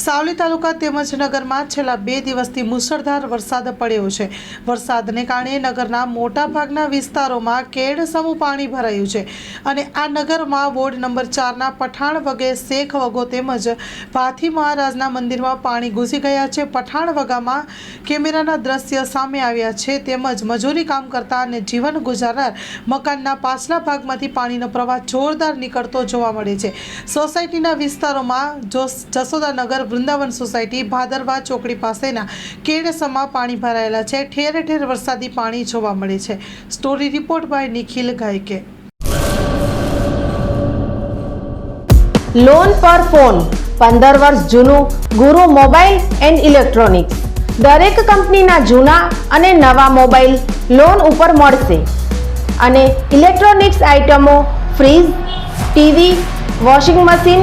સાવલી તાલુકા તેમજ નગરમાં છેલ્લા બે દિવસથી મુશળધાર વરસાદ પડ્યો છે. વરસાદને કારણે નગરના મોટાભાગના વિસ્તારોમાં કેડ સમૂહ પાણી ભરાયું છે અને આ નગરમાં વોર્ડ નંબર ચારના પઠાણ વગે શેખ વગો તેમજ ભાથી મહારાજના મંદિરમાં પાણી ઘૂસી ગયા છે. પઠાણ વગામાં કેમેરાના દ્રશ્ય સામે આવ્યા છે. તેમજ મજૂરી કામ કરતા અને જીવન ગુજારનાર મકાનના પાછલા ભાગમાંથી પાણીનો પ્રવાહ જોરદાર નીકળતો જોવા મળે છે. સોસાયટીના વિસ્તારોમાં જો જસોદાનગર વૃંદાવન સોસાયટી ભાદરવા ચોકડી પાસેના કેડસમાં પાણી ભરાયેલા છે. ઠેર ઠેર વરસાદી પાણી જોવા મળે છે. Story report by Nikhil Gayke. Loan પર ફોન પંદર વર્ષ જૂનું, ગુરુ મોબાઈલ એન્ડ ઇલેક્ટ્રોનિક્સ. દરેક કંપનીના જૂના અને નવા મોબાઈલ લોન ઉપર મળશે. અને ઇલેક્ટ્રોનિક્સ આઇટમો fridge, TV, washing machine